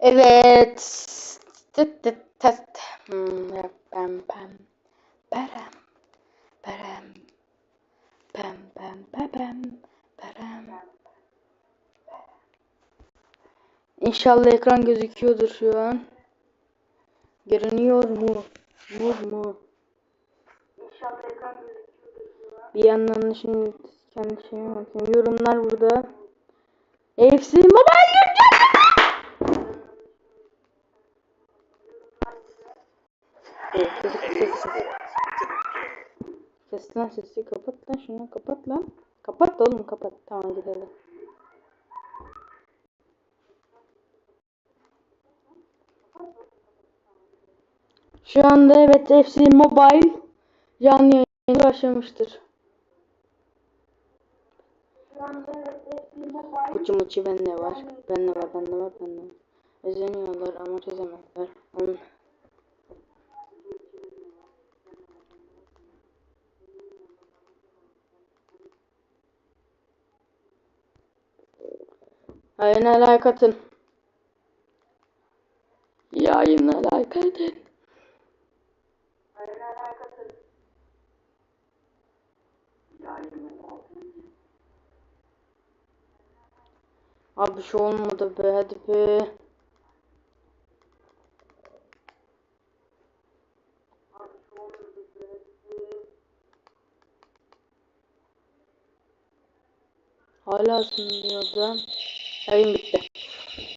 Evet. Tıt tıt tıt. Hmm, Pem pem. Perem. Perem. Pem pem pem perem. İnşallah ekran gözüküyordur şu an. Görünüyor mu? Mur mu? Bir yandan da şimdi kendi şeyime bakıyorum. Yorumlar burada. FC Mobile güncelleme! Kes, sesi kapat lan şunu kapat lan. Kapat oğlum kapat. Tamam gidelim. Şu anda evet FC Mobile canlı yayına başlamıştır. Kuçu muçu bende var. Bende var, bende var, bende var. Özeniyorlar ama çözemezler. Onun... Yayına like atın. Yayına like atın. Abi bir şey olmadı be hadi be. Hala diyordu. Yayın bitti.